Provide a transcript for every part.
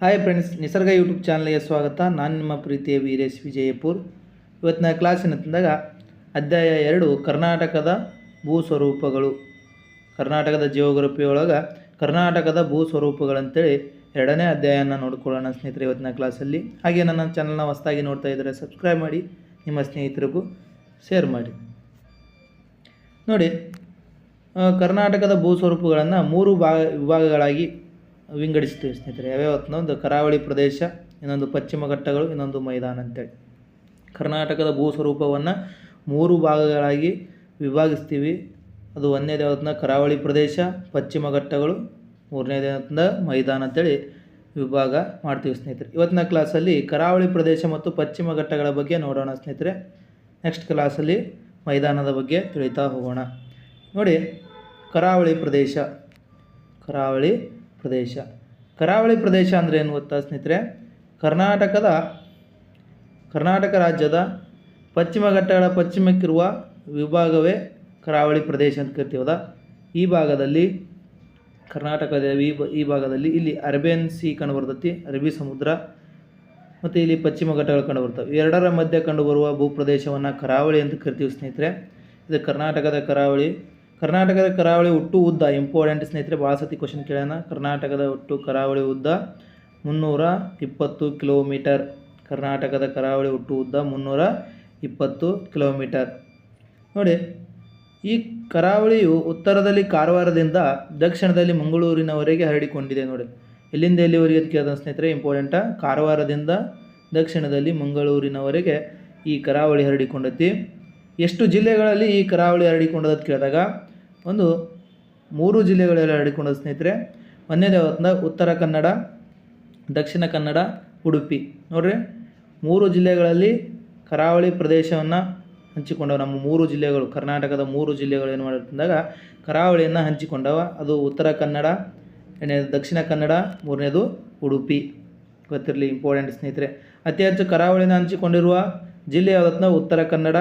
Hi friends ನಿಸರ್ಗ YouTube ಚಾನಲ್ಗೆ ಸ್ವಾಗತ. ನಾನು ನಿಮ್ಮ ಪ್ರೀತಿಯ ವೀರೇಶ್ ವಿಜಯಪುರ್. ಇವತ್ತಿನ ಕ್ಲಾಸಿನ ತಂದಾಗ ಅಧ್ಯಾಯ ಎರಡು, ಕರ್ನಾಟಕದ ಭೂ ಸ್ವರೂಪಗಳು ಕರ್ನಾಟಕದ ಜಿಯೋಗ್ರಫಿಯೊಳಗೆ ಕರ್ನಾಟಕದ ಭೂ ಸ್ವರೂಪಗಳಂತೇಳಿ ಎರಡನೇ ಅಧ್ಯಾಯನ ನೋಡ್ಕೊಳ್ಳೋಣ ಸ್ನೇಹಿತರೆ ಇವತ್ತಿನ ಕ್ಲಾಸಲ್ಲಿ ಹಾಗೆ ನನ್ನ ಚಾನಲ್ನ ಹೊಸದಾಗಿ ನೋಡ್ತಾ ಇದ್ದರೆ ಸಬ್ಸ್ಕ್ರೈಬ್ ಮಾಡಿ, ನಿಮ್ಮ ಸ್ನೇಹಿತರಿಗೂ ಶೇರ್ ಮಾಡಿ. ನೋಡಿ ಕರ್ನಾಟಕದ ಭೂ ಸ್ವರೂಪಗಳನ್ನು ಮೂರು ಭಾಗ, ವಿಭಾಗಗಳಾಗಿ ವಿಂಗಡಿಸ್ತೀವಿ ಸ್ನೇಹಿತರೆ. ಯಾವ್ಯಾವತ್ತಿನ ಒಂದು ಕರಾವಳಿ ಪ್ರದೇಶ, ಇನ್ನೊಂದು ಪಶ್ಚಿಮ ಘಟ್ಟಗಳು, ಇನ್ನೊಂದು ಮೈದಾನ ಅಂತೇಳಿ. ಕರ್ನಾಟಕದ ಭೂ ಸ್ವರೂಪವನ್ನು ಮೂರು ಭಾಗಗಳಾಗಿ ವಿಭಾಗಿಸ್ತೀವಿ. ಅದು ಒಂದನೇ ಯಾವತ್ತನ್ನ ಕರಾವಳಿ ಪ್ರದೇಶ, ಪಶ್ಚಿಮ ಘಟ್ಟಗಳು ಮೂರನೇ ದೇವತ್ನ ಮೈದಾನ ಅಂತೇಳಿ ವಿಭಾಗ ಮಾಡ್ತೀವಿ ಸ್ನೇಹಿತರೆ. ಇವತ್ತಿನ ಕ್ಲಾಸಲ್ಲಿ ಕರಾವಳಿ ಪ್ರದೇಶ ಮತ್ತು ಪಶ್ಚಿಮ ಘಟ್ಟಗಳ ಬಗ್ಗೆ ನೋಡೋಣ ಸ್ನೇಹಿತರೆ. ನೆಕ್ಸ್ಟ್ ಕ್ಲಾಸಲ್ಲಿ ಮೈದಾನದ ಬಗ್ಗೆ ತಿಳಿತಾ ಹೋಗೋಣ. ನೋಡಿ, ಕರಾವಳಿ ಪ್ರದೇಶ. ಕರಾವಳಿ ಪ್ರದೇಶ. ಕರಾವಳಿ ಪ್ರದೇಶ ಅಂದರೆ ಏನು ಗೊತ್ತಾ ಸ್ನೇಹಿತರೆ? ಕರ್ನಾಟಕದ, ಕರ್ನಾಟಕ ರಾಜ್ಯದ ಪಶ್ಚಿಮ ಘಟ್ಟಗಳ ಪಶ್ಚಿಮಕ್ಕಿರುವ ವಿಭಾಗವೇ ಕರಾವಳಿ ಪ್ರದೇಶ ಅಂತ ಕರಿತೀವದ ಈ ಭಾಗದಲ್ಲಿ, ಕರ್ನಾಟಕದ ಈ ಈ ಭಾಗದಲ್ಲಿ ಇಲ್ಲಿ ಅರೇಬಿಯನ್ ಸಿ ಕಂಡುಬರ್ತೈತಿ ಅರಬ್ಬಿ ಸಮುದ್ರ, ಮತ್ತು ಇಲ್ಲಿ ಪಶ್ಚಿಮ ಘಟ್ಟಗಳು ಕಂಡುಬರ್ತವೆ ಎರಡರ ಮಧ್ಯೆ ಕಂಡುಬರುವ ಭೂಪ್ರದೇಶವನ್ನು ಕರಾವಳಿ ಅಂತ ಕರಿತೀವಿ ಸ್ನೇಹಿತರೆ. ಇದು ಕರ್ನಾಟಕದ ಕರಾವಳಿ ಕರ್ನಾಟಕದ ಕರಾವಳಿ ಒಟ್ಟು ಉದ್ದ ಇಂಪಾರ್ಟೆಂಟ್ ಸ್ನೇಹಿತರೆ ಭಾಳ ಸತಿ ಕ್ವಶನ್ ಕೇಳೋಣ. ಕರ್ನಾಟಕದ ಒಟ್ಟು ಕರಾವಳಿ ಉದ್ದ, ಮುನ್ನೂರ ಇಪ್ಪತ್ತು ಕಿಲೋಮೀಟರ್. ಕರ್ನಾಟಕದ ಕರಾವಳಿ ಒಟ್ಟು ಉದ್ದ, ಮುನ್ನೂರ ಇಪ್ಪತ್ತು ಕಿಲೋಮೀಟರ್. ನೋಡಿ, ಈ ಕರಾವಳಿಯು ಉತ್ತರದಲ್ಲಿ ಕಾರವಾರದಿಂದ ದಕ್ಷಿಣದಲ್ಲಿ ಮಂಗಳೂರಿನವರೆಗೆ ಹರಡಿಕೊಂಡಿದೆ ನೋಡಿ. ಎಲ್ಲಿಂದ ಎಲ್ಲಿವರೆಗೆ ಕೇಳಿದ ಸ್ನೇಹಿತರೆ ಇಂಪಾರ್ಟೆಂಟ ಕಾರವಾರದಿಂದ ದಕ್ಷಿಣದಲ್ಲಿ ಮಂಗಳೂರಿನವರೆಗೆ ಈ ಕರಾವಳಿ ಹರಡಿಕೊಂಡೈತಿ. ಎಷ್ಟು ಜಿಲ್ಲೆಗಳಲ್ಲಿ ಈ ಕರಾವಳಿ ಹರಡಿಕೊಂಡದ ಕೇಳಿದಾಗ ಒಂದು ಮೂರು ಜಿಲ್ಲೆಗಳಲ್ಲಿ ಹರಡಿಕೊಂಡ ಸ್ನೇಹಿತರೆ ಒಂದನೇದು ಉತ್ತರ ಕನ್ನಡ, ದಕ್ಷಿಣ ಕನ್ನಡ, ಉಡುಪಿ. ನೋಡ್ರಿ, ಮೂರು ಜಿಲ್ಲೆಗಳಲ್ಲಿ ಕರಾವಳಿ ಪ್ರದೇಶವನ್ನು ಹಂಚಿಕೊಂಡವು ನಮ್ಮ ಮೂರು ಜಿಲ್ಲೆಗಳು. ಕರ್ನಾಟಕದ ಮೂರು ಜಿಲ್ಲೆಗಳು ಏನು ಮಾಡಿದಾಗ ಕರಾವಳಿಯನ್ನು ಹಂಚಿಕೊಂಡವ. ಅದು ಉತ್ತರ ಕನ್ನಡ, ಎರಡನೇದು ದಕ್ಷಿಣ ಕನ್ನಡ, ಮೂರನೇದು ಉಡುಪಿ. ಗೊತ್ತಿರಲಿ ಇಂಪಾರ್ಟೆಂಟ್ ಸ್ನೇಹಿತರೆ. ಅತಿ ಹೆಚ್ಚು ಕರಾವಳಿನ ಹಂಚಿಕೊಂಡಿರುವ ಜಿಲ್ಲೆ ಯಾವುದನ್ನ ಉತ್ತರ ಕನ್ನಡ,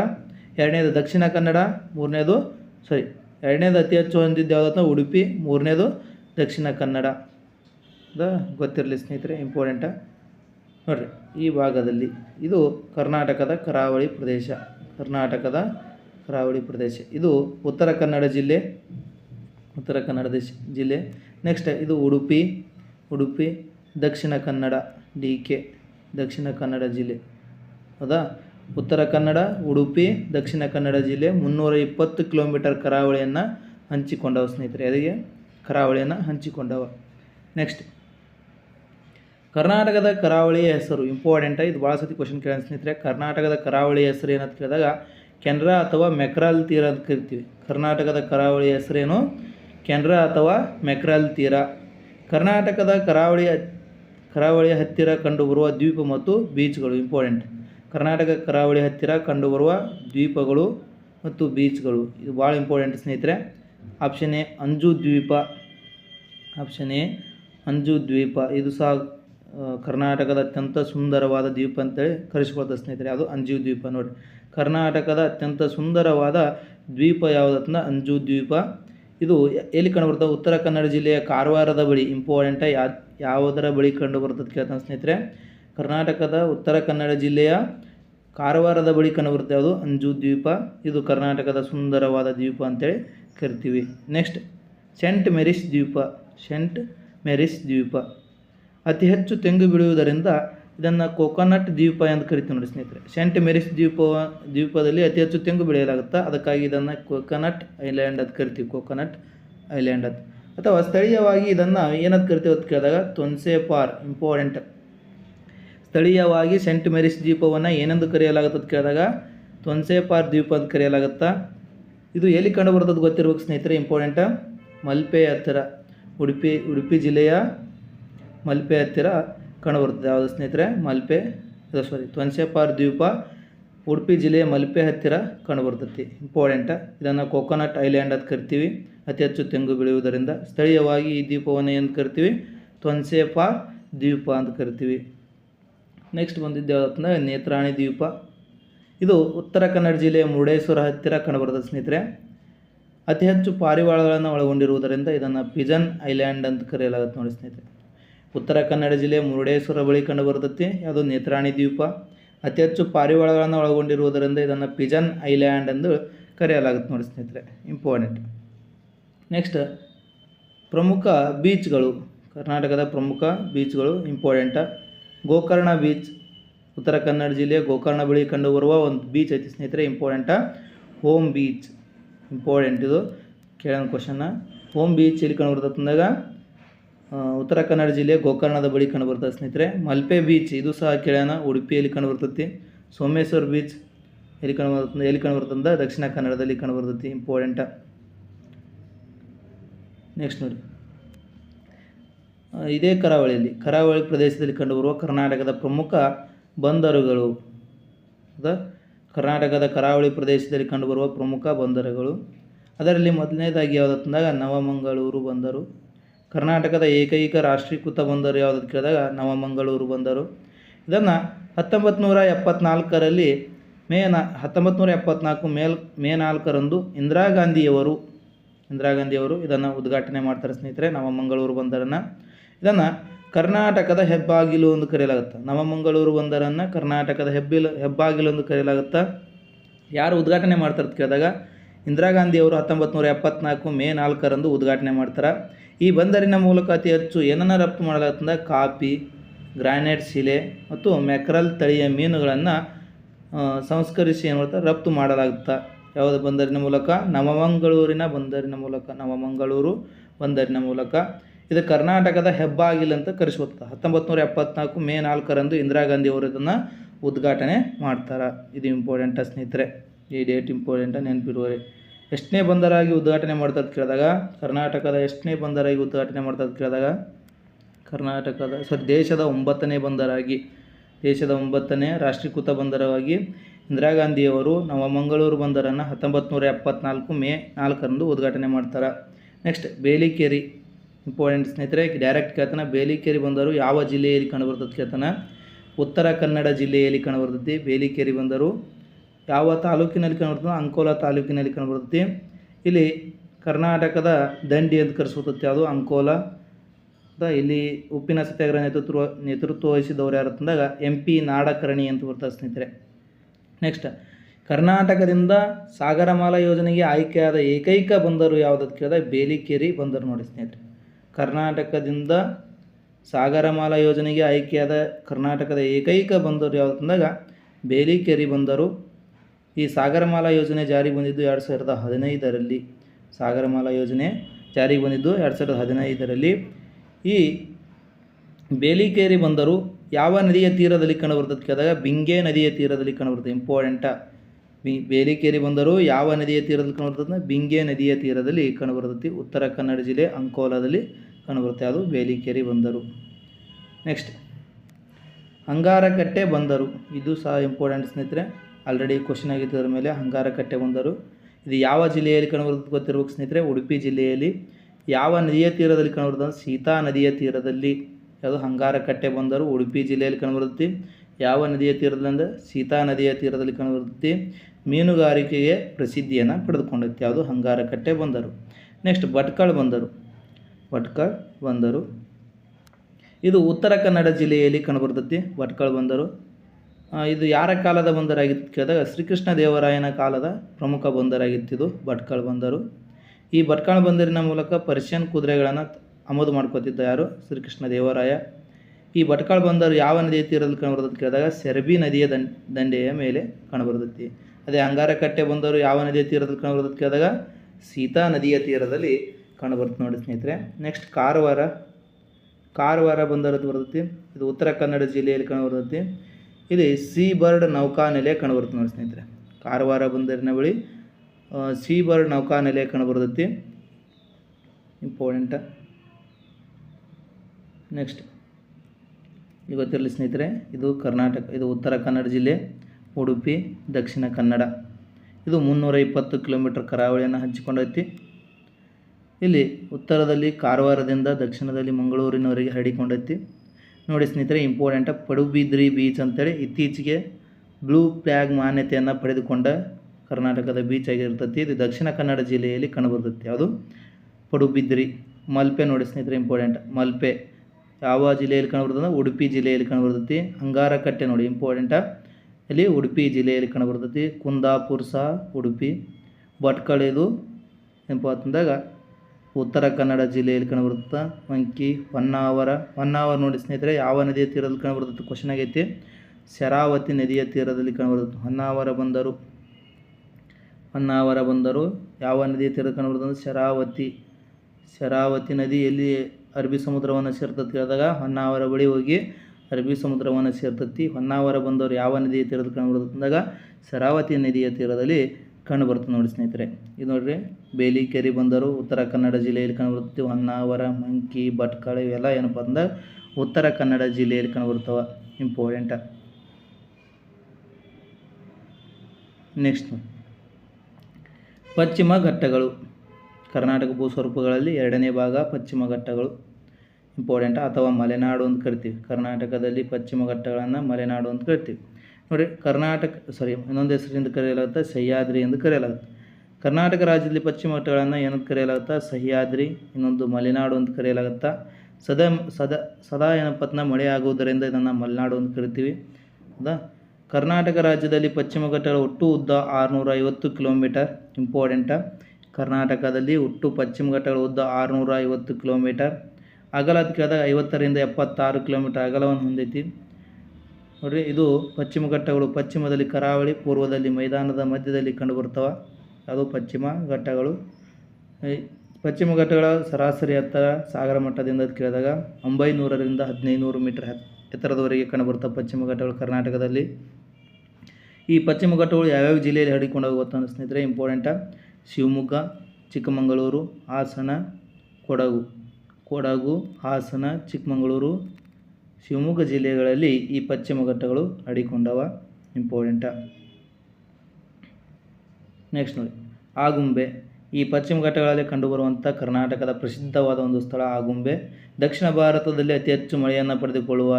ಎರಡನೇದು ದಕ್ಷಿಣ ಕನ್ನಡ, ಮೂರನೇದು ಸಾರಿ ಎರಡನೇದು ಅತಿ ಹೆಚ್ಚು ಹೊಂದಿದ್ದು ಯಾವುದಂದ್ರೆ ಉಡುಪಿ. ಮೂರನೇದು ದಕ್ಷಿಣ ಕನ್ನಡ. ಗೊತ್ತಿರಲಿ ಸ್ನೇಹಿತರೆ ಇಂಪಾರ್ಟೆಂಟ ನೋಡಿರಿ, ಈ ಭಾಗದಲ್ಲಿ ಇದು ಕರ್ನಾಟಕದ ಕರಾವಳಿ ಪ್ರದೇಶ. ಕರ್ನಾಟಕದ ಕರಾವಳಿ ಪ್ರದೇಶ. ಇದು ಉತ್ತರ ಕನ್ನಡ ಜಿಲ್ಲೆ. ಉತ್ತರ ಕನ್ನಡ ದೇಶ ಜಿಲ್ಲೆ. ನೆಕ್ಸ್ಟ್ ಇದು ಉಡುಪಿ. ಉಡುಪಿ, ದಕ್ಷಿಣ ಕನ್ನಡ, ಡಿ ಕೆ, ದಕ್ಷಿಣ ಕನ್ನಡ ಜಿಲ್ಲೆ. ಹೌದಾ ಉತ್ತರ ಕನ್ನಡ, ಉಡುಪಿ, ದಕ್ಷಿಣ ಕನ್ನಡ ಜಿಲ್ಲೆ ಮುನ್ನೂರ ಇಪ್ಪತ್ತು ಕಿಲೋಮೀಟರ್ ಕರಾವಳಿಯನ್ನು ಹಂಚಿಕೊಂಡವ ಸ್ನೇಹಿತರೆ. ಅದಕ್ಕೆ ಕರಾವಳಿಯನ್ನು ಹಂಚಿಕೊಂಡವ. ನೆಕ್ಸ್ಟ್ ಕರ್ನಾಟಕದ ಕರಾವಳಿಯ ಹೆಸರು. ಇಂಪಾರ್ಟೆಂಟ್ ಇದು ಭಾಳ ಸತಿ ಕ್ವಶನ್ ಕೇಳೋಣ ಸ್ನೇಹಿತರೆ. ಕರ್ನಾಟಕದ ಕರಾವಳಿಯ ಹೆಸರು ಏನಂತ ಕೇಳಿದಾಗ ಕೆನರಾ ಅಥವಾ ಮೆಕ್ರಾಲ್ ತೀರ ಅಂತ ಕರಿತೀವಿ. ಕರ್ನಾಟಕದ ಕರಾವಳಿಯ ಹೆಸರೇನು? ಕೆನರಾ ಅಥವಾ ಮೆಕ್ರಾಲ್ ತೀರ. ಕರ್ನಾಟಕದ ಕರಾವಳಿಯ ಕರಾವಳಿಯ ಹತ್ತಿರ ಕಂಡುಬರುವ ದ್ವೀಪ ಮತ್ತು ಬೀಚ್ಗಳು. ಇಂಪಾರ್ಟೆಂಟ್ ಕರ್ನಾಟಕ ಕರಾವಳಿ ಹತ್ತಿರ ಕಂಡುಬರುವ ದ್ವೀಪಗಳು ಮತ್ತು ಬೀಚ್ಗಳು. ಇದು ಭಾಳ ಇಂಪಾರ್ಟೆಂಟ್ ಸ್ನೇಹಿತರೆ. ಆಪ್ಷನ್ ಎ, ಅಂಜು ದ್ವೀಪ. ಆಪ್ಷನ್ ಎ, ಅಂಜು ದ್ವೀಪ. ಇದು ಸಹ ಕರ್ನಾಟಕದ ಅತ್ಯಂತ ಸುಂದರವಾದ ದ್ವೀಪ ಅಂತೇಳಿ ಕರೆಸಿಕೊಳ್ತದೆ ಸ್ನೇಹಿತರೆ. ಅದು ಅಂಜು ದ್ವೀಪ ನೋಡಿ. ಕರ್ನಾಟಕದ ಅತ್ಯಂತ ಸುಂದರವಾದ ದ್ವೀಪ ಯಾವುದಂದ್ರೆ ಅಂಜು ದ್ವೀಪ. ಇದು ಎಲ್ಲಿ ಕಂಡುಬರ್ತದೆ ಉತ್ತರ ಕನ್ನಡ ಜಿಲ್ಲೆಯ ಕಾರವಾರದ ಬಳಿ. ಇಂಪಾರ್ಟೆಂಟ ಯಾವ ಯಾವುದರ ಬಳಿ ಕಂಡು ಬರ್ತದೆ ಕೇಳ್ತಾನೆ ಸ್ನೇಹಿತರೆ. ಕರ್ನಾಟಕದ ಉತ್ತರ ಕನ್ನಡ ಜಿಲ್ಲೆಯ ಕಾರವಾರದ ಬಳಿ ಕಂಡುಬರುತ್ತೆ ಅದು ಅಂಜು ದ್ವೀಪ. ಇದು ಕರ್ನಾಟಕದ ಸುಂದರವಾದ ದ್ವೀಪ ಅಂತೇಳಿ ಕರಿತೀವಿ. ನೆಕ್ಸ್ಟ್, ಸೆಂಟ್ ಮೆರಿಸ್ ದ್ವೀಪ. ಸೆಂಟ್ ಮೆರಿಸ್ ದ್ವೀಪ. ಅತಿ ಹೆಚ್ಚು ತೆಂಗು ಬಿಡುವುದರಿಂದ ಇದನ್ನು ಕೋಕೋನಟ್ ದ್ವೀಪ ಎಂದು ಕರಿತೀವಿ ನೋಡಿ ಸ್ನೇಹಿತರೆ. ಸೆಂಟ್ ಮೆರಿಸ್ ದ್ವೀಪ, ದ್ವೀಪದಲ್ಲಿ ಅತಿ ಹೆಚ್ಚು ತೆಂಗು ಬೆಳೆಯಲಾಗುತ್ತೆ, ಅದಕ್ಕಾಗಿ ಇದನ್ನು ಕೋಕೋನಟ್ ಐಲ್ಯಾಂಡ್ ಅಂತ ಕರಿತೀವಿ. ಕೋಕೋನಟ್ ಐಲ್ಯಾಂಡ್ ಅಂತ. ಅಥವಾ ಸ್ಥಳೀಯವಾಗಿ ಇದನ್ನು ಏನಂತ ಕರಿತೀವಿ ಅಂತ ಕೇಳಿದಾಗ ತೊನ್ಸೆ ಪಾರ್ ಇಂಪಾರ್ಟೆಂಟ್. ಸ್ಥಳೀಯವಾಗಿ ಸೆಂಟ್ ಮೇರಿಸ್ ದ್ವೀಪವನ್ನು ಏನೆಂದು ಕರೆಯಲಾಗುತ್ತದೆ ಕೇಳಿದಾಗ? ತೊನ್ಸೆ ಪಾರ್ ದ್ವೀಪ ಅಂತ ಕರೆಯಲಾಗುತ್ತಾ? ಇದು ಎಲ್ಲಿ ಕಂಡು ಬರ್ತದೆ ಗೊತ್ತಿರ್ಬೇಕು ಸ್ನೇಹಿತರೆ ಇಂಪಾರ್ಟೆಂಟ ಮಲ್ಪೆ ಹತ್ತಿರ. ಉಡುಪಿ ಉಡುಪಿ ಜಿಲ್ಲೆಯ ಮಲ್ಪೆ ಹತ್ತಿರ ಕಂಡುಬರ್ತದೆ ಯಾವುದು ಸ್ನೇಹಿತರೆ? ಮಲ್ಪೆ ಸಾರಿ ತ್ವನ್ಸೇಪಾರ್ ದ್ವೀಪ ಉಡುಪಿ ಜಿಲ್ಲೆಯ ಮಲ್ಪೆ ಹತ್ತಿರ ಕಂಡುಬರ್ತೈತಿ ಇಂಪಾರ್ಟೆಂಟ ಇದನ್ನು ಕೋಕೋನಟ್ ಐಲ್ಯಾಂಡ್ ಅಂತ ಕರಿತೀವಿ. ಅತಿ ಹೆಚ್ಚು ತೆಂಗು ಬೆಳೆಯುವುದರಿಂದ ಸ್ಥಳೀಯವಾಗಿ ಈ ದ್ವೀಪವನ್ನು ಏನು ಕರಿತೀವಿ? ತ್ವನ್ಸೇಪಾರ್ ದ್ವೀಪ ಅಂತ ಕರಿತೀವಿ. ನೆಕ್ಸ್ಟ್ ಬಂದಿದ್ದು ಯಾವುದಂದ್ರೆ ನೇತ್ರಾಣಿ ದ್ವೀಪ. ಇದು ಉತ್ತರ ಕನ್ನಡ ಜಿಲ್ಲೆಯ ಮುರುಡೇಶ್ವರ ಹತ್ತಿರ ಕಂಡುಬರುತ್ತದೆ ಸ್ನೇಹಿತರೆ. ಅತಿ ಹೆಚ್ಚು ಪಾರಿವಾಳಗಳನ್ನು ಒಳಗೊಂಡಿರುವುದರಿಂದ ಇದನ್ನು ಪಿಜನ್ ಐಲ್ಯಾಂಡ್ ಅಂತ ಕರೆಯಲಾಗುತ್ತೆ ನೋಡಿ ಸ್ನೇಹಿತರೆ. ಉತ್ತರ ಕನ್ನಡ ಜಿಲ್ಲೆ ಮುರುಡೇಶ್ವರ ಬಳಿ ಕಂಡು ಬರ್ತೈತಿ ಅದು ನೇತ್ರಾಣಿ ದ್ವೀಪ. ಅತಿ ಹೆಚ್ಚು ಪಾರಿವಾಳಗಳನ್ನು ಒಳಗೊಂಡಿರುವುದರಿಂದ ಇದನ್ನು ಪಿಜನ್ ಐಲ್ಯಾಂಡ್ ಎಂದು ಕರೆಯಲಾಗುತ್ತೆ ನೋಡಿ ಸ್ನೇಹಿತರೆ. ಇಂಪಾರ್ಟೆಂಟ್ ನೆಕ್ಸ್ಟ್ ಪ್ರಮುಖ ಬೀಚ್ಗಳು ಕರ್ನಾಟಕದ ಪ್ರಮುಖ ಬೀಚ್ಗಳು ಇಂಪಾರ್ಟೆಂಟ ಗೋಕರ್ಣ ಬೀಚ್, ಉತ್ತರ ಕನ್ನಡ ಜಿಲ್ಲೆಯ ಗೋಕರ್ಣ ಬಳಿ ಕಂಡುಬರುವ ಒಂದು ಬೀಚ್ ಐತಿ ಸ್ನೇಹಿತರೆ ಇಂಪಾರ್ಟೆಂಟ ಹೋಮ್ ಬೀಚ್ ಇಂಪಾರ್ಟೆಂಟ್ ಇದು. ಕೇಳೋಣ ಕ್ವಶನ್ನ ಹೋಮ್ ಬೀಚ್ ಎಲ್ಲಿ ಕಂಡು ಬರ್ತದೆ ಅಂದಾಗ ಉತ್ತರ ಕನ್ನಡ ಜಿಲ್ಲೆ ಗೋಕರ್ಣದ ಬಳಿ ಕಂಡು ಬರ್ತದೆ ಸ್ನೇಹಿತರೆ. ಮಲ್ಪೆ ಬೀಚ್, ಇದು ಸಹ ಕೇಳೋಣ. ಉಡುಪಿಯಲ್ಲಿ ಕಂಡು ಬರ್ತೈತಿ ಸೋಮೇಶ್ವರ್ ಬೀಚ್ ಎಲ್ಲಿ ಕಂಡು ಬರ್ತದೆ ಎಲ್ಲಿ ಕಂಡು ಬರ್ತಂದ ದಕ್ಷಿಣ ಕನ್ನಡದಲ್ಲಿ ಕಂಡು ಬರ್ತೈತಿ ಇಂಪಾರ್ಟೆಂಟ ನೆಕ್ಸ್ಟ್ ನೋಡಿ. ಇದೇ ಕರಾವಳಿಯಲ್ಲಿ. ಕರಾವಳಿ ಪ್ರದೇಶದಲ್ಲಿ ಕಂಡುಬರುವ ಕರ್ನಾಟಕದ ಪ್ರಮುಖ ಬಂದರುಗಳು. ಅದ, ಕರ್ನಾಟಕದ ಕರಾವಳಿ ಪ್ರದೇಶದಲ್ಲಿ ಕಂಡುಬರುವ ಪ್ರಮುಖ ಬಂದರುಗಳು. ಅದರಲ್ಲಿ ಮೊದಲನೇದಾಗಿ ಯಾವುದಂದಾಗ ನವಮಂಗಳೂರು ಬಂದರು. ಕರ್ನಾಟಕದ ಏಕೈಕ ರಾಷ್ಟ್ರೀಕೃತ ಬಂದರು ಯಾವುದಕ್ಕೆ ಕೇಳಿದಾಗ ನವಮಂಗಳೂರು ಬಂದರು. ಇದನ್ನು ಹತ್ತೊಂಬತ್ತು ನೂರ ಎಪ್ಪತ್ನಾಲ್ಕರಲ್ಲಿ ಮೇ ನಾ ಹತ್ತೊಂಬತ್ತು ನೂರ ಎಪ್ಪತ್ನಾಲ್ಕು ಮೇಲ್, ಮೇ ನಾಲ್ಕರಂದು ಇಂದಿರಾ ಗಾಂಧಿಯವರು ಇಂದಿರಾ ಗಾಂಧಿಯವರು ಇದನ್ನು ಉದ್ಘಾಟನೆ ಮಾಡ್ತಾರೆ ಸ್ನೇಹಿತರೆ, ನವಮಂಗಳೂರು ಬಂದರನ್ನು. ಇದನ್ನು ಕರ್ನಾಟಕದ ಹೆಬ್ಬಾಗಿಲು ಎಂದು ಕರೆಯಲಾಗುತ್ತೆ? ನವಮಂಗಳೂರು ಬಂದರನ್ನು ಕರ್ನಾಟಕದ ಹೆಬ್ಬಿಲು, ಹೆಬ್ಬಾಗಿಲು ಎಂದು ಕರೆಯಲಾಗುತ್ತೆ? ಯಾರು ಉದ್ಘಾಟನೆ ಮಾಡ್ತಾರೆ ಅಂತ ಕೇಳಿದಾಗ, ಇಂದಿರಾ ಗಾಂಧಿಯವರು ಹತ್ತೊಂಬತ್ತು ನೂರ ಎಪ್ಪತ್ನಾಲ್ಕು ಮೇ ನಾಲ್ಕರಂದು ಉದ್ಘಾಟನೆ ಮಾಡ್ತಾರೆ. ಈ ಬಂದರಿನ ಮೂಲಕ ಅತಿ ಹೆಚ್ಚು ಏನನ್ನು ರಫ್ತು ಮಾಡಲಾಗುತ್ತದೆ ಕಾಫಿ ಗ್ರಾನೈಟ್ ಶಿಲೆ ಮತ್ತು ಮೆಕ್ರಲ್ ತಳಿಯ ಮೀನುಗಳನ್ನು ಸಂಸ್ಕರಿಸಿ ಏನು ಮಾಡ್ತಾರೆ, ರಫ್ತು ಮಾಡಲಾಗುತ್ತೆ? ಯಾವುದು ಬಂದರಿನ ಮೂಲಕ? ನವಮಂಗಳೂರಿನ ಬಂದರಿನ ಮೂಲಕ, ನವಮಂಗಳೂರು ಬಂದರಿನ ಮೂಲಕ. ಇದು ಕರ್ನಾಟಕದ ಹೆಬ್ಬಾಗಿಲು ಅಂತ ಕರೆಸ್ಕೊತಾರೆ ಹತ್ತೊಂಬತ್ತು ನೂರ ಎಪ್ಪತ್ನಾಲ್ಕು ಮೇ ನಾಲ್ಕರಂದು ಇಂದಿರಾ ಗಾಂಧಿ ಅವರು ಇದನ್ನು ಉದ್ಘಾಟನೆ ಮಾಡ್ತಾರೆ. ಇದು ಇಂಪಾರ್ಟೆಂಟ ಸ್ನೇಹಿತರೆ. ಈ ಡೇಟ್ ಇಂಪಾರ್ಟೆಂಟ ನೆನಪಿರುವರೆ ಎಷ್ಟನೇ ಬಂದರಾಗಿ ಉದ್ಘಾಟನೆ ಮಾಡ್ತಾ ಅಂತ ಕೇಳಿದಾಗ, ಕರ್ನಾಟಕದ ಎಷ್ಟನೇ ಬಂದರಾಗಿ ಉದ್ಘಾಟನೆ ಮಾಡ್ತಾ ಅಂತ ಕೇಳಿದಾಗ, ಕರ್ನಾಟಕದ ಸಾರಿ ದೇಶದ ಒಂಬತ್ತನೇ ಬಂದರಾಗಿ, ದೇಶದ ಒಂಬತ್ತನೇ ರಾಷ್ಟ್ರೀಕೃತ ಬಂದರವಾಗಿ ಇಂದಿರಾ ಗಾಂಧಿಯವರು ನವಮಂಗಳೂರು ಬಂದರನ್ನು ಹತ್ತೊಂಬತ್ತು ನೂರ ಎಪ್ಪತ್ನಾಲ್ಕು ಮೇ ನಾಲ್ಕರಂದು ಉದ್ಘಾಟನೆ ಮಾಡ್ತಾರೆ. ನೆಕ್ಸ್ಟ್ ಬೇಲಿಕೇರಿ. ಇಂಪಾರ್ಟೆಂಟ್ ಸ್ನೇಹಿತರೆ ಡೈರೆಕ್ಟ್ ಕೇಳ್ತಾನೆ. ಬೇಲಿಕೇರಿ ಬಂದರು. ಯಾವ ಜಿಲ್ಲೆಯಲ್ಲಿ ಕಂಡುಬರ್ತದೆ ಕೇಳ್ತಾನೆ. ಉತ್ತರ ಕನ್ನಡ ಜಿಲ್ಲೆಯಲ್ಲಿ ಕಂಡುಬರ್ತೈತಿ ಬೇಲಿಕೇರಿ ಬಂದರು. ಯಾವ ತಾಲೂಕಿನಲ್ಲಿ ಕಂಡುಬರ್ತದೆ? ಅಂಕೋಲ ತಾಲೂಕಿನಲ್ಲಿ ಕಂಡುಬರ್ತೈತಿ ಇಲ್ಲಿ ಕರ್ನಾಟಕದ ದಂಡಿ ಅಂತ ಕರೆಸ್ಕೊತೈತಿ ಅದು ಅಂಕೋಲ. ಇಲ್ಲಿ ಉಪ್ಪಿನ ಸತ್ಯಾಗ್ರಹ ನೇತೃತ್ವ ನೇತೃತ್ವ ವಹಿಸಿದವರು ಯಾರು ಅಂತಂದಾಗ ಎಂ ಪಿ ನಾಡಕರ್ಣಿ ಅಂತ ಬರ್ತಾರೆ ಸ್ನೇಹಿತರೆ. ನೆಕ್ಸ್ಟ್ ಕರ್ನಾಟಕದಿಂದ ಸಾಗರಮಾಲಾ ಯೋಜನೆಗೆ ಆಯ್ಕೆಯಾದ ಏಕೈಕ ಬಂದರು ಯಾವುದಕ್ಕೆ ಕೇಳಿದಾಗ ಬೇಲಿಕೇರಿ ಬಂದರು ನೋಡಿ ಸ್ನೇಹಿತರೆ. ಕರ್ನಾಟಕದಿಂದ ಸಾಗರಮಾಲಾ ಯೋಜನೆಗೆ ಆಯ್ಕೆಯಾದ ಕರ್ನಾಟಕದ ಏಕೈಕ ಬಂದರು ಯಾವುದು ಅಂದಾಗ ಬೇಲಿಕೇರಿ ಬಂದರು. ಈ ಸಾಗರಮಾಲಾ ಯೋಜನೆ ಜಾರಿಗೆ ಬಂದಿದ್ದು ಎರಡು ಸಾವಿರದ ಹದಿನೈದರಲ್ಲಿ. ಸಾಗರಮಾಲಾ ಯೋಜನೆ ಜಾರಿಗೆ ಬಂದಿದ್ದು ಎರಡು ಸಾವಿರದ ಹದಿನೈದರಲ್ಲಿ. ಈ ಬೇಲಿಕೇರಿ ಬಂದರು. ಯಾವ ನದಿಯ ತೀರದಲ್ಲಿ ಕಂಡುಬರ್ತದೆ ಕೇಳಿದಾಗ ಬಿಂಗೆ ನದಿಯ ತೀರದಲ್ಲಿ ಕಂಡುಬರ್ತದೆ. ಇಂಪಾರ್ಟೆಂಟ ಬಿ ಬೇಲಿಕೇರಿ ಬಂದರು ಯಾವ ನದಿಯ ತೀರದಲ್ಲಿ ಕಂಡುಬರ್ತದೆ ಬಿಂಗೆ ನದಿಯ ತೀರದಲ್ಲಿ ಕಂಡುಬರ್ತೈತಿ ಉತ್ತರ ಕನ್ನಡ ಜಿಲ್ಲೆ ಅಂಕೋಲಾದಲ್ಲಿ ಕಂಡುಬರುತ್ತೆ ಅದು ಬೇಲಿಕೇರಿ ಬಂದರು. ನೆಕ್ಸ್ಟ್ ಅಂಗಾರಕಟ್ಟೆ ಬಂದರು. ಇದು ಸಹ ಇಂಪಾರ್ಟೆಂಟ್ ಸ್ನೇಹಿತರೆ. ಆಲ್ರೆಡಿ ಕ್ವಶನ್ ಆಗಿತ್ತು ಅದರ ಮೇಲೆ ಅಂಗಾರಕಟ್ಟೆ ಬಂದರು. ಇದು ಯಾವ ಜಿಲ್ಲೆಯಲ್ಲಿ ಕಂಡುಬರ್ತದೆ ಗೊತ್ತಿರಬೇಕು ಸ್ನೇಹಿತರೆ? ಉಡುಪಿ ಜಿಲ್ಲೆಯಲ್ಲಿ ಯಾವ ನದಿಯ ತೀರದಲ್ಲಿ ಕಂಡುಬರ್ತದೆ ಸೀತಾ ನದಿಯ ತೀರದಲ್ಲಿ ಯಾವುದು? ಅಂಗಾರಕಟ್ಟೆ ಬಂದರು ಉಡುಪಿ ಜಿಲ್ಲೆಯಲ್ಲಿ ಕಂಡುಬರುತ್ತೆ ಯಾವ ನದಿಯ ತೀರದಲ್ಲಿ ಅಂದರೆ? ಸೀತಾ ನದಿಯ ತೀರದಲ್ಲಿ ಕಂಡುಬರ್ತೈತಿ ಮೀನುಗಾರಿಕೆಗೆ ಪ್ರಸಿದ್ಧಿಯನ್ನು ಪಡೆದುಕೊಂಡಿತ್ತು ಯಾವುದು ಹಂಗಾರಕಟ್ಟೆ ಬಂದರು. ನೆಕ್ಸ್ಟ್ ಭಟ್ಕಳ ಬಂದರು. ಭಟ್ಕಳ ಬಂದರು. ಇದು ಉತ್ತರ ಕನ್ನಡ ಜಿಲ್ಲೆಯಲ್ಲಿ ಕಂಡುಬರ್ತೈತಿ. ಭಟ್ಕಳ ಬಂದರು. ಇದು ಯಾರ ಕಾಲದ ಬಂದರಾಗಿತ್ತು ಕೇಳಿದಾಗ ಶ್ರೀಕೃಷ್ಣ ದೇವರಾಯನ ಕಾಲದ ಪ್ರಮುಖ ಬಂದರಾಗಿತ್ತು ಇದು. ಭಟ್ಕಳ ಬಂದರು. ಈ ಭಟ್ಕಳ ಬಂದರಿನ ಮೂಲಕ ಪರ್ಷಿಯನ್ ಕುದುರೆಗಳನ್ನು ಆಮದು ಮಾಡ್ಕೋತಿದ್ದ ಯಾರು? ಶ್ರೀಕೃಷ್ಣ ದೇವರಾಯ. ಈ ಭಟ್ಕಳ ಬಂದರು ಯಾವ ನದಿಯ ತೀರದಲ್ಲಿ ಕಂಡುಬರ್ತದೆ ಕೇಳಿದಾಗ ಸೆರಬಿ ನದಿಯ ದಂಡೆಯ ಮೇಲೆ ಕಂಡುಬರ್ತೈತಿ. ಅದೇ ಅಂಗಾರಕಟ್ಟೆ ಬಂದವರು ಯಾವ ನದಿಯ ತೀರದಲ್ಲಿ ಕಂಡುಬರುತ್ತೆ ಕೇಳಿದಾಗ ಸೀತಾ ನದಿಯ ತೀರದಲ್ಲಿ ಕಂಡುಬರುತ್ತೆ ನೋಡಿ ಸ್ನೇಹಿತರೆ. ನೆಕ್ಸ್ಟ್ ಕಾರವಾರ. ಕಾರವಾರ ಬಂದರದ್ದು ಬರ್ತೈತಿ. ಇದು ಉತ್ತರ ಕನ್ನಡ ಜಿಲ್ಲೆಯಲ್ಲಿ ಕಂಡುಬರ್ತೈತಿ ಇಲ್ಲಿ ಸೀ ಬರ್ಡ್ ನೌಕಾನೆಲೆ ಕಂಡುಬರುತ್ತೆ ನೋಡಿ ಸ್ನೇಹಿತರೆ. ಕಾರವಾರ ಬಂದರಿನ ಬಳಿ ಸೀ ಬರ್ಡ್ ನೌಕಾನೆಲೆ ಕಂಡುಬರ್ತೈತಿ ಇಂಪಾರ್ಟೆಂಟ ನೆಕ್ಸ್ಟ್ ಇವತ್ತಿರಲಿ ಸ್ನೇಹಿತರೆ. ಇದು ಕರ್ನಾಟಕ, ಇದು ಉತ್ತರ ಕನ್ನಡ ಜಿಲ್ಲೆ. ಉಡುಪಿ, ದಕ್ಷಿಣ ಕನ್ನಡ. ಇದು ಮುನ್ನೂರ ಇಪ್ಪತ್ತು ಕಿಲೋಮೀಟರ್ ಕರಾವಳಿಯನ್ನು ಹಂಚಿಕೊಂಡೈತಿ. ಇಲ್ಲಿ ಉತ್ತರದಲ್ಲಿ ಕಾರವಾರದಿಂದ ದಕ್ಷಿಣದಲ್ಲಿ ಮಂಗಳೂರಿನವರೆಗೆ ಹರಡಿಕೊಂಡೈತಿ. ನೋಡಿ ಸ್ನೇಹಿತರೆ ಇಂಪಾರ್ಟೆಂಟ್ ಪಡುಬಿದ್ರಿ ಬೀಚ್ ಅಂತೇಳಿ ಇತ್ತೀಚೆಗೆ ಬ್ಲೂ ಫ್ಲ್ಯಾಗ್ ಮಾನ್ಯತೆಯನ್ನು ಪಡೆದುಕೊಂಡ ಕರ್ನಾಟಕದ ಬೀಚ್ ಆಗಿರ್ತೈತಿ. ಇದು ದಕ್ಷಿಣ ಕನ್ನಡ ಜಿಲ್ಲೆಯಲ್ಲಿ ಕಂಡುಬರ್ತೈತಿ. ಅದು ಪಡುಬಿದ್ರಿ. ಮಲ್ಪೆ ನೋಡಿ ಸ್ನೇಹಿತರೆ ಇಂಪಾರ್ಟೆಂಟ್ ಮಲ್ಪೆ. ಯಾವ ಜಿಲ್ಲೆಯಲ್ಲಿ ಕಂಡುಬರ್ತದೆ? ಉಡುಪಿ ಜಿಲ್ಲೆಯಲ್ಲಿ ಕಂಡುಬರ್ತೈತಿ. ಅಂಗಾರಕಟ್ಟೆ ನೋಡಿ ಇಂಪಾರ್ಟೆಂಟ ಇಲ್ಲಿ ಉಡುಪಿ ಜಿಲ್ಲೆಯಲ್ಲಿ ಕಂಡುಬರ್ತೈತಿ ಕುಂದಾಪುರ ಸಹ ಉಡುಪಿ. ಭಟ್ಕಳ ಏನಪ್ಪ ಅಂತಂದಾಗ ಉತ್ತರ ಕನ್ನಡ ಜಿಲ್ಲೆಯಲ್ಲಿ ಕಂಡುಬರುತ್ತೆ ಮಂಕಿ, ಹೊನ್ನಾವರ. ಹೊನ್ನಾವರ ನೋಡಿ ಸ್ನೇಹಿತರೆ, ಯಾವ ನದಿಯ ತೀರದಲ್ಲಿ ಕಂಡುಬರ್ತೈತಿ ಕ್ವಶನ್ ಆಗೈತಿ. ಶರಾವತಿ ನದಿಯ ತೀರದಲ್ಲಿ ಕಂಡುಬರ್ತದೆ ಹೊನ್ನಾವರ ಬಂದರು. ಹೊನ್ನಾವರ ಬಂದರು. ಯಾವ ನದಿಯ ತೀರದಲ್ಲಿ ಕಂಡುಬರ್ತದೆ ಶರಾವತಿ. ಶರಾವತಿ ನದಿ ಎಲ್ಲಿ ಅರಬ್ಬಿ ಸಮುದ್ರವನ್ನು ಸೇರ್ತದೆ ಕೇಳಿದಾಗ ಹೊನ್ನಾವರ ಬಳಿ ಹೋಗಿ ಅರಬ್ಬಿ ಸಮುದ್ರವನ್ನು ಸೇರ್ತತಿ. ಹೊನ್ನಾವರ ಬಂದವರು ಯಾವ ನದಿಯ ತೀರದ ಕಂಡುಬರುತ್ತೆ ಅಂದಾಗ ಶರಾವತಿ ನದಿಯ ತೀರದಲ್ಲಿ ಕಂಡು ಬರ್ತದೆ ನೋಡಿ ಸ್ನೇಹಿತರೆ. ಇದು ನೋಡ್ರಿ, ಬೇಲಿಕೇರಿ ಬಂದರು, ಉತ್ತರ ಕನ್ನಡ ಜಿಲ್ಲೆಯಲ್ಲಿ ಕಂಡುಬರುತ್ತೆ ಹೊನ್ನಾವರ, ಮಂಕಿ, ಭಟ್ಕಳ ಇವೆಲ್ಲ ಏನಪ್ಪ ಅಂದ್ರೆ ಉತ್ತರ ಕನ್ನಡ ಜಿಲ್ಲೆಯಲ್ಲಿ ಕಂಡುಬರ್ತವೆ ಇಂಪಾರ್ಟೆಂಟ. ನೆಕ್ಸ್ಟ್ ಪಶ್ಚಿಮ ಘಟ್ಟಗಳು. ಕರ್ನಾಟಕ ಭೂಸ್ವರೂಪಗಳಲ್ಲಿ ಎರಡನೇ ಭಾಗ ಪಶ್ಚಿಮ ಘಟ್ಟಗಳು. ಇಂಪಾರ್ಟೆಂಟ್ ಅಥವಾ ಮಲೆನಾಡು ಅಂತ ಕರಿತೀವಿ. ಕರ್ನಾಟಕದಲ್ಲಿ ಪಶ್ಚಿಮ ಘಟ್ಟಗಳನ್ನು ಮಲೆನಾಡು ಅಂತ ಕರಿತೀವಿ. ನೋಡಿ, ಕರ್ನಾಟಕ ಸಾರಿ ಇನ್ನೊಂದು ಹೆಸರಿಂದ ಕರೆಯಲಾಗುತ್ತೆ ಸಹ್ಯಾದ್ರಿ ಎಂದು ಕರೆಯಲಾಗುತ್ತೆ. ಕರ್ನಾಟಕ ರಾಜ್ಯದಲ್ಲಿ ಪಶ್ಚಿಮ ಘಟ್ಟಗಳನ್ನು ಏನಂತ ಕರೆಯಲಾಗುತ್ತೆ? ಸಹ್ಯಾದ್ರಿ, ಇನ್ನೊಂದು ಮಲೆನಾಡು ಅಂತ ಕರೆಯಲಾಗುತ್ತೆ? ಸದಾ ಸದಾ ಸದಾ ಏನಪ್ಪತ್ನ ಮಳೆ ಆಗುವುದರಿಂದ ಇದನ್ನು ಮಲೆನಾಡು ಅಂತ ಕರಿತೀವಿ. ಹೌದಾ? ಕರ್ನಾಟಕ ರಾಜ್ಯದಲ್ಲಿ ಪಶ್ಚಿಮ ಘಟ್ಟಗಳ ಒಟ್ಟು ಉದ್ದ ಆರುನೂರ ಐವತ್ತು ಕಿಲೋಮೀಟರ್. ಇಂಪಾರ್ಟೆಂಟ ಕರ್ನಾಟಕದಲ್ಲಿ ಒಟ್ಟು ಪಶ್ಚಿಮ ಘಟ್ಟಗಳ ಉದ್ದ ಆರುನೂರ ಐವತ್ತು ಕಿಲೋಮೀಟರ್. ಅಗಲ ಅಂತ ಕೇಳಿದಾಗ ಐವತ್ತರಿಂದ ಎಪ್ಪತ್ತಾರು ಕಿಲೋಮೀಟರ್ ಅಗಲವನ್ನು ಹೊಂದೈತಿ. ನೋಡ್ರಿ, ಇದು ಪಶ್ಚಿಮ ಘಟ್ಟಗಳು. ಪಶ್ಚಿಮದಲ್ಲಿ ಕರಾವಳಿ, ಪೂರ್ವದಲ್ಲಿ ಮೈದಾನದ ಮಧ್ಯದಲ್ಲಿ ಕಂಡುಬರ್ತವೆ ಅದು ಪಶ್ಚಿಮ ಘಟ್ಟಗಳು. ಪಶ್ಚಿಮ ಘಟ್ಟಗಳ ಸರಾಸರಿ ಎತ್ತರ ಸಾಗರ ಮಟ್ಟದಿಂದ ಕೇಳಿದಾಗ ಒಂಬೈನೂರರಿಂದ ಹದಿನೈದು ನೂರು ಮೀಟರ್ ಎತ್- ಎತ್ತರದವರೆಗೆ ಕಂಡುಬರ್ತವೆ ಪಶ್ಚಿಮ ಘಟ್ಟಗಳು ಕರ್ನಾಟಕದಲ್ಲಿ. ಈ ಪಶ್ಚಿಮ ಘಟ್ಟಗಳು ಯಾವ್ಯಾವ ಜಿಲ್ಲೆಯಲ್ಲಿ ಹರಡಿಕೊಂಡು ಅಂತ ಸ್ನೇಹಿತರೆ, ಇಂಪಾರ್ಟೆಂಟ ಶಿವಮೊಗ್ಗ, ಚಿಕ್ಕಮಗಳೂರು, ಹಾಸನ, ಕೊಡಗು. ಕೊಡಗು, ಹಾಸನ, ಚಿಕ್ಕಮಗಳೂರು, ಶಿವಮೊಗ್ಗ ಜಿಲ್ಲೆಗಳಲ್ಲಿ ಈ ಪಶ್ಚಿಮ ಘಟ್ಟಗಳು ಅಡಿಕೊಂಡವ ಇಂಪಾರ್ಟೆಂಟ. ನೆಕ್ಸ್ಟ್ ನೋಡಿ. ಆಗುಂಬೆ. ಈ ಪಶ್ಚಿಮ ಘಟ್ಟಗಳಲ್ಲಿ ಕಂಡುಬರುವಂಥ ಕರ್ನಾಟಕದ ಪ್ರಸಿದ್ಧವಾದ ಒಂದು ಸ್ಥಳ ಆಗುಂಬೆ. ದಕ್ಷಿಣ ಭಾರತದಲ್ಲಿ ಅತಿ ಹೆಚ್ಚು ಮಳೆಯನ್ನು ಪಡೆದುಕೊಳ್ಳುವ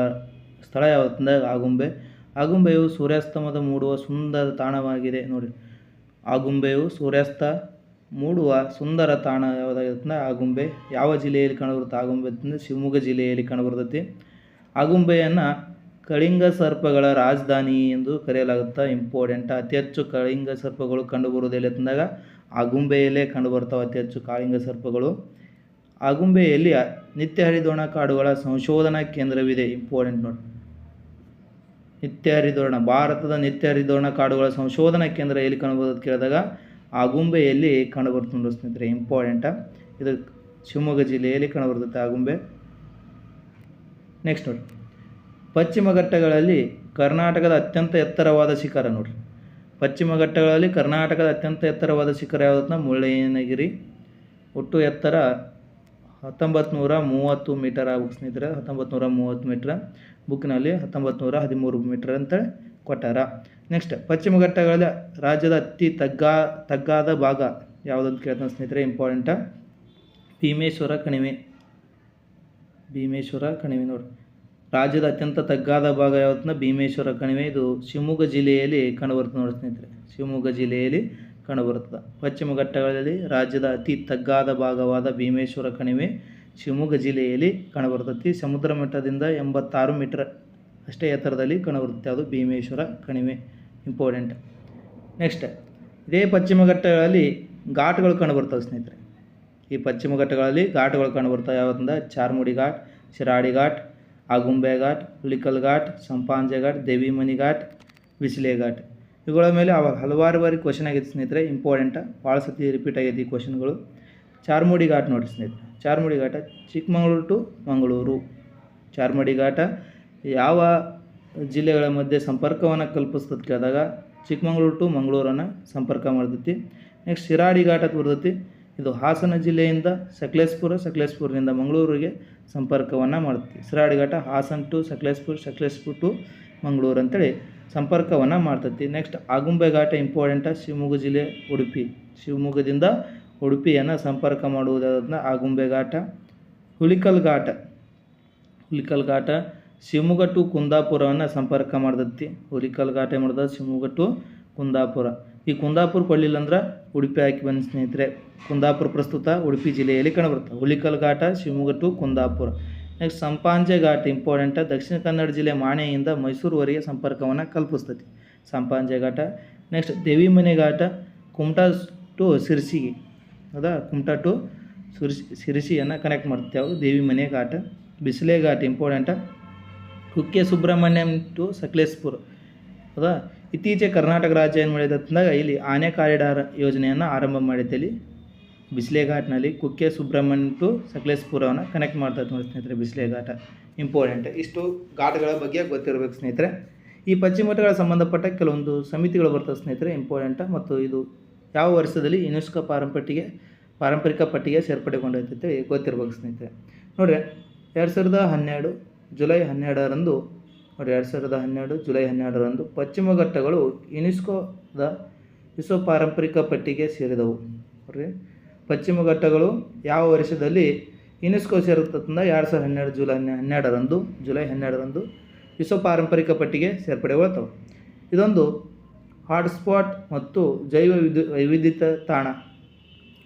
ಸ್ಥಳ ಯಾವತ್ತಿಂದ ಆಗುಂಬೆ. ಆಗುಂಬೆಯು ಸೂರ್ಯಾಸ್ತಮದ ಮೂಡುವ ಸುಂದರ ತಾಣವಾಗಿದೆ. ನೋಡಿ. ಆಗುಂಬೆಯು ಸೂರ್ಯಾಸ್ತ ಮೂಡುವ ಸುಂದರ ತಾಣ ಯಾವುದಾಗಿರುತ್ತೆ ಆಗುಂಬೆ. ಯಾವ ಜಿಲ್ಲೆಯಲ್ಲಿ ಕಂಡುಬರುತ್ತೆ ಆಗುಂಬೆ ಅಂತಂದರೆ ಶಿವಮೊಗ್ಗ ಜಿಲ್ಲೆಯಲ್ಲಿ ಕಂಡುಬರ್ತೈತಿ ಆಗುಂಬೆಯನ್ನು ಕಳಿಂಗ ಸರ್ಪಗಳ ರಾಜಧಾನಿ ಎಂದು ಕರೆಯಲಾಗುತ್ತೆ ಇಂಪಾರ್ಟೆಂಟ್ ಅತಿ ಹೆಚ್ಚು ಕಳಿಂಗ ಸರ್ಪಗಳು ಕಂಡುಬರುವುದೆಲ್ಲ ಅಂತಂದಾಗ ಆಗುಂಬೆಯಲ್ಲೇ ಕಂಡುಬರ್ತಾವೆ ಅತಿ ಹೆಚ್ಚು ಕಾಳಿಂಗ ಸರ್ಪಗಳು. ಆಗುಂಬೆಯಲ್ಲಿ ನಿತ್ಯ ಹರಿದೋಣ ಕಾಡುಗಳ ಸಂಶೋಧನಾ ಕೇಂದ್ರವಿದೆ ಇಂಪಾರ್ಟೆಂಟ್ ನೋಡಿ. ನಿತ್ಯ ಹರಿದೋಣ ಭಾರತದ ನಿತ್ಯ ಹರಿದೋಣ ಕಾಡುಗಳ ಸಂಶೋಧನಾ ಕೇಂದ್ರ ಎಲ್ಲಿ ಕಂಡುಬರೋದು ಕೇಳಿದಾಗ ಆಗುಂಬೆಯಲ್ಲಿ ಕಂಡುಬರ್ತದೆ ನೋಡಿ ಸ್ನೇಹಿತರೆ ಇಂಪಾರ್ಟೆಂಟ ಇದು ಶಿವಮೊಗ್ಗ ಜಿಲ್ಲೆಯಲ್ಲಿ ಕಂಡುಬರ್ತದೆ ಆಗುಂಬೆ ನೆಕ್ಸ್ಟ್ ನೋಡಿ. ಪಶ್ಚಿಮ ಘಟ್ಟಗಳಲ್ಲಿ ಕರ್ನಾಟಕದ ಅತ್ಯಂತ ಎತ್ತರವಾದ ಶಿಖರ ನೋಡ್ರಿ ಪಶ್ಚಿಮ ಘಟ್ಟಗಳಲ್ಲಿ ಕರ್ನಾಟಕದ ಅತ್ಯಂತ ಎತ್ತರವಾದ ಶಿಖರ ಯಾವುದನ್ನ ಮುಳ್ಳಯ್ಯನಗಿರಿ. ಒಟ್ಟು ಎತ್ತರ ಹತ್ತೊಂಬತ್ತು ನೂರ ಮೂವತ್ತು ಮೀಟರ್ ಆಗ್ಬೇಕು ಸ್ನೇಹಿತರೆ. ಹತ್ತೊಂಬತ್ತು ನೂರ ಮೂವತ್ತು ಮೀಟ್ರ್. ಬುಕ್ನಲ್ಲಿ ಹತ್ತೊಂಬತ್ತು ನೂರ ಹದಿಮೂರು ಮೀಟರ್ ಅಂತ ಕೊಟ್ಟಾರ. ನೆಕ್ಸ್ಟ್ ಪಶ್ಚಿಮ ಘಟ್ಟಗಳಲ್ಲಿ ರಾಜ್ಯದ ಅತಿ ತಗ್ಗಾ, ತಗ್ಗಾದ ಭಾಗ ಯಾವುದಂತ ಕೇಳ್ತಾನೆ ಸ್ನೇಹಿತರೆ ಇಂಪಾರ್ಟೆಂಟ ಭೀಮೇಶ್ವರ ಕಣಿವೆ. ಭೀಮೇಶ್ವರ ಕಣಿವೆ ನೋಡಿ. ರಾಜ್ಯದ ಅತ್ಯಂತ ತಗ್ಗಾದ ಭಾಗ ಯಾವತ್ತಿನ ಭೀಮೇಶ್ವರ ಕಣಿವೆ. ಇದು ಶಿವಮೊಗ್ಗ ಜಿಲ್ಲೆಯಲ್ಲಿ ಕಂಡುಬರ್ತದೆ ನೋಡಿ ಸ್ನೇಹಿತರೆ. ಶಿವಮೊಗ್ಗ ಜಿಲ್ಲೆಯಲ್ಲಿ ಕಂಡುಬರುತ್ತದೆ ಪಶ್ಚಿಮ ಘಟ್ಟಗಳಲ್ಲಿ ರಾಜ್ಯದ ಅತಿ ತಗ್ಗಾದ ಭಾಗವಾದ ಭೀಮೇಶ್ವರ ಕಣಿವೆ ಶಿವಮೊಗ್ಗ ಜಿಲ್ಲೆಯಲ್ಲಿ ಕಂಡುಬರ್ತೈತಿ ಸಮುದ್ರ ಮಟ್ಟದಿಂದ ಎಂಬತ್ತಾರು ಮೀಟರ್ ಅಷ್ಟೇ ಎತ್ತರದಲ್ಲಿ ಕಂಡುಬರುತ್ತೆ ಅದು ಭೀಮೇಶ್ವರ ಕಣಿವೆ. ಇಂಪಾರ್ಟೆಂಟ್ ನೆಕ್ಸ್ಟ್ ಇದೇ ಪಶ್ಚಿಮ ಘಟ್ಟಗಳಲ್ಲಿ ಘಾಟ್ಗಳು ಕಂಡುಬರ್ತವೆ ಸ್ನೇಹಿತರೆ. ಈ ಪಶ್ಚಿಮ ಘಟ್ಟಗಳಲ್ಲಿ ಘಾಟ್ಗಳು ಕಂಡುಬರ್ತವೆ ಯಾವುದಂದ್ರೆ ಚಾರ್ಮುಡಿ ಘಾಟ್, ಶಿರಾಡಿ ಘಾಟ್, ಆಗುಂಬೆ ಘಾಟ್, ಹುಲಿಕಲ್ ಘಾಟ್, ಸಂಪಾಂಜೆ ಘಾಟ್, ದೇವಿಮನಿ ಘಾಟ್, ಬಿಸಿಲೆ ಘಾಟ್. ಇವುಗಳ ಮೇಲೆ ಅವಾಗ ಹಲವಾರು ಬಾರಿ ಕ್ವಶನ್ ಆಗೈತೆ ಸ್ನೇಹಿತರೆ. ಇಂಪಾರ್ಟೆಂಟ್ ಭಾಳ ಸತಿ ರಿಪೀಟ್ ಆಗೈತೆ ಈ ಕ್ವಶನ್ಗಳು ಚಾರ್ಮುಡಿ ಘಾಟ್ ನೋಡಿ ಸ್ನೇಹಿತರೆ. ಚಾರ್ಮುಡಿ ಘಾಟ ಚಿಕ್ಕಮಗಳೂರು ಟು ಮಂಗಳೂರು. ಚಾರ್ಮುಡಿ ಘಾಟ ಯಾವ ಜಿಲ್ಲೆಗಳ ಮಧ್ಯೆ ಸಂಪರ್ಕವನ್ನು ಕಲ್ಪಿಸ್ತದೆ ಕೇಳಿದಾಗ ಚಿಕ್ಕಮಗಳೂರು ಟು ಮಂಗಳೂರನ್ನು ಸಂಪರ್ಕ ಮಾಡ್ತೈತಿ. ನೆಕ್ಸ್ಟ್ ಶಿರಾಡಿ ಘಾಟಕ್ಕೆ ಬರ್ತೈತಿ. ಇದು ಹಾಸನ ಜಿಲ್ಲೆಯಿಂದ ಸಕಲೇಶ್ಪುರ, ಸಕಲೇಶ್ಪುರದಿಂದ ಮಂಗಳೂರಿಗೆ ಸಂಪರ್ಕವನ್ನು ಮಾಡ್ತೈತಿ. ಶಿರಾಡಿ ಘಾಟ ಹಾಸನ ಟು ಸಕಲೇಶ್ಪುರ ಸಕಲೇಶ್ಪುರ ಟು ಮಂಗಳೂರು ಅಂತೇಳಿ ಸಂಪರ್ಕವನ್ನು ಮಾಡ್ತೈತಿ. ನೆಕ್ಸ್ಟ್ ಆಗುಂಬೆ ಘಾಟ ಇಂಪಾರ್ಟೆಂಟ ಶಿವಮೊಗ್ಗ ಜಿಲ್ಲೆ ಉಡುಪಿ. ಶಿವಮೊಗ್ಗದಿಂದ ಉಡುಪಿಯನ್ನು ಸಂಪರ್ಕ ಮಾಡುವುದನ್ನ ಆಗುಂಬೆ ಘಾಟ. ಹುಲಿಕಲ್ ಘಾಟ. ಹುಲಿಕಲ್ ಘಾಟ ಶಿವಮೊಗ್ಗ ಟು ಕುಂದಾಪುರವನ್ನು ಸಂಪರ್ಕ ಮಾಡ್ದತ್ತಿ ಹುಲಿಕಲ್ ಘಾಟೆ ಮಾಡ್ದ ಶಿವಮೊಗ್ಗ ಟು ಕುಂದಾಪುರ. ಈ ಕುಂದಾಪುರ ಕೊಡಲಿಲ್ಲ ಅಂದ್ರೆ ಉಡುಪಿ ಹಾಕಿ ಬನ್ನಿ ಸ್ನೇಹಿತರೆ. ಕುಂದಾಪುರ ಪ್ರಸ್ತುತ ಉಡುಪಿ ಜಿಲ್ಲೆಯಲ್ಲಿ ಕಂಡುಬರುತ್ತೆ Hulikal Ghat Shivamogga to Kundapura. Next Sampaje Ghat important Dakshina Kannada ಜಿಲ್ಲೆ ಮಾಣೆಯಿಂದ ಮೈಸೂರುವರೆಗೆ ಸಂಪರ್ಕವನ್ನು ಕಲ್ಪಿಸ್ತೈತಿ. ಸಂಪಾಂಜೆ ಘಾಟ. Next Devimane ghat. Kumta to ಸಿರ್ಸಿಗೆ. ಹೌದಾ? ಕುಮಟಾ ಟು ಸುರ್ಸಿ ಸಿರಿಸಿಯನ್ನು ಕನೆಕ್ಟ್ ಮಾಡ್ತೇವೆ ದೇವಿಮನೆ ಘಾಟ. Bisile Ghat important Kukke Subramanyam to Sakleshpur. ಹೌದಾ ಇತ್ತೀಚೆಗೆ ಕರ್ನಾಟಕ ರಾಜ್ಯ ಏನು ಮಾಡಿದೆ ಅಂತಂದಾಗ ಇಲ್ಲಿ ಆನೆ ಕಾರಿಡಾರ್ ಯೋಜನೆಯನ್ನು ಆರಂಭ ಮಾಡಿದ್ದೆ ಇಲ್ಲಿ ಬಿಸಿಲೆಘಾಟ್ನಲ್ಲಿ ಕುಕ್ಕೆ ಸುಬ್ರಹ್ಮಣ್ಯ ಟು ಸಕಲೇಶ್ಪುರವನ್ನು ಕನೆಕ್ಟ್ ಮಾಡ್ತಾ ನೋಡಿ ಸ್ನೇಹಿತರೆ ಬಿಸಿಲೆಘಾಟ. ಇಂಪಾರ್ಟೆಂಟ್ ಇಷ್ಟು ಘಾಟ್ಗಳ ಬಗ್ಗೆ ಗೊತ್ತಿರಬೇಕು ಸ್ನೇಹಿತರೆ. ಈ ಪಶ್ಚಿಮ ಘಟ್ಟಗಳ ಸಂಬಂಧಪಟ್ಟ ಕೆಲವೊಂದು ಸಮಿತಿಗಳು ಬರ್ತವೆ ಸ್ನೇಹಿತರೆ ಇಂಪಾರ್ಟೆಂಟ್ ಮತ್ತು ಇದು ಯಾವ ವರ್ಷದಲ್ಲಿ ಯುನೆಸ್ಕೋ ಪಾರಂಪಟ್ಟಿಗೆ, ಪಾರಂಪರಿಕ ಪಟ್ಟಿಗೆ ಸೇರ್ಪಡೆಗೊಂಡೈತೆ ಗೊತ್ತಿರ್ಬೇಕು ಸ್ನೇಹಿತರೆ. ನೋಡ್ರಿ, ಎರಡು ಸಾವಿರದ ಹನ್ನೆರಡು ಜುಲೈ ಹನ್ನೆರಡರಂದು, ನೋಡಿ ಎರಡು ಸಾವಿರದ ಹನ್ನೆರಡು ಜುಲೈ ಹನ್ನೆರಡರಂದು ಪಶ್ಚಿಮ ಘಟ್ಟಗಳು ಯುನೆಸ್ಕೋದ ವಿಶ್ವ ಪಾರಂಪರಿಕ ಪಟ್ಟಿಗೆ ಸೇರಿದವು. ನೋಡ್ರಿ ಪಶ್ಚಿಮ ಘಟ್ಟಗಳು ಯಾವ ವರ್ಷದಲ್ಲಿ ಯುನೆಸ್ಕೋ ಸೇರುತ್ತಂದ ಎರಡು ಸಾವಿರದ ಹನ್ನೆರಡು ಜುಲೈ ಹನ್ನೆ- ಹನ್ನೆರಡರಂದು, ಜುಲೈ ಹನ್ನೆರಡರಂದು ವಿಶ್ವ ಪಾರಂಪರಿಕ ಪಟ್ಟಿಗೆ ಸೇರ್ಪಡೆಗೊಳ್ತವೆ ಇದೊಂದು ಹಾಟ್ಸ್ಪಾಟ್ ಮತ್ತು ಜೈವ ವೈವಿಧ್ಯತ ತಾಣ.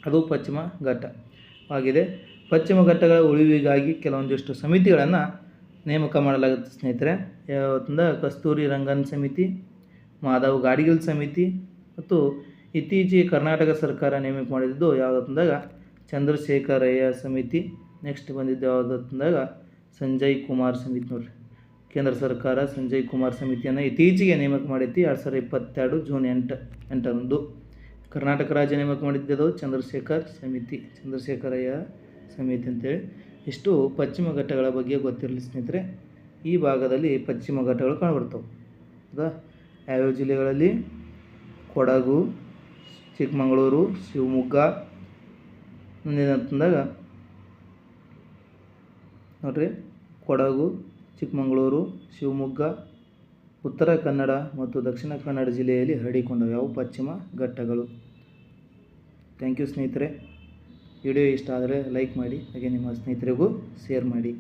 ಅದು ಪಶ್ಚಿಮ ಘಟ್ಟವಾಗಿದೆ ಪಶ್ಚಿಮ ಘಟ್ಟಗಳ ಉಳಿವಿಗಾಗಿ ಕೆಲವೊಂದಿಷ್ಟು ಸಮಿತಿಗಳನ್ನು ನೇಮಕ ಮಾಡಲಾಗುತ್ತೆ ಸ್ನೇಹಿತರೆ. ಯಾವತ್ತಂದ ಕಸ್ತೂರಿ ರಂಗನ್ ಸಮಿತಿ, ಮಾಧವ್ ಗಾಡಿಗಲ್ ಸಮಿತಿ ಮತ್ತು ಇತ್ತೀಚೆಗೆ ಕರ್ನಾಟಕ ಸರ್ಕಾರ ನೇಮಕ ಮಾಡಿದ್ದು ಯಾವುದಂದಾಗ ಚಂದ್ರಶೇಖರಯ್ಯ ಸಮಿತಿ, ನೆಕ್ಸ್ಟ್ ಬಂದಿದ್ದು ಯಾವುದಂದಾಗ ಸಂಜಯ್ ಕುಮಾರ್ ಸಮಿತಿ ನೋಡಿರಿ. ಕೇಂದ್ರ ಸರ್ಕಾರ ಸಂಜಯ್ ಕುಮಾರ್ ಸಮಿತಿಯನ್ನು ಇತ್ತೀಚೆಗೆ ನೇಮಕ ಮಾಡೈತಿ ಎರಡು ಸಾವಿರದ ಇಪ್ಪತ್ತೆರಡು ಜೂನ್ ಎಂಟು, ಎಂಟರಂದು. ಕರ್ನಾಟಕ ರಾಜ್ಯ ನೇಮಕ ಮಾಡಿದ್ದು ಚಂದ್ರಶೇಖರ್ ಸಮಿತಿ ಚಂದ್ರಶೇಖರಯ್ಯ ಸಮಿತಿ ಅಂತೇಳಿ. ಇಷ್ಟು ಪಶ್ಚಿಮ ಘಟ್ಟಗಳ ಬಗ್ಗೆ ಗೊತ್ತಿರಲಿ ಸ್ನೇಹಿತರೆ. ಈ ಭಾಗದಲ್ಲಿ ಪಶ್ಚಿಮ ಘಟ್ಟಗಳು ಕಾಣಬರ್ತವೆ. ಹೌದಾ? ಯಾವ್ಯಾವ ಜಿಲ್ಲೆಗಳಲ್ಲಿ? ಕೊಡಗು, ಚಿಕ್ಕಮಗಳೂರು, ಶಿವಮೊಗ್ಗ. ಮುಂದಿನಂತಂದಾಗ ನೋಡ್ರಿ. ಕೊಡಗು, ಚಿಕ್ಕಮಗಳೂರು, ಶಿವಮೊಗ್ಗ. ಉತ್ತರ ಕನ್ನಡ ಮತ್ತು ದಕ್ಷಿಣ ಕನ್ನಡ ಜಿಲ್ಲೆಯಲ್ಲಿ ಹರಡಿಕೊಂಡವು. ಯಾವ? ಪಶ್ಚಿಮ ಘಟ್ಟಗಳು. ಥ್ಯಾಂಕ್ ಯು ಸ್ನೇಹಿತರೆ. ವಿಡಿಯೋ ಇಷ್ಟ ಆದರೆ ಲೈಕ್ ಮಾಡಿ ಹಾಗೆ ನಿಮ್ಮ ಸ್ನೇಹಿತರಿಗೂ ಶೇರ್ ಮಾಡಿ.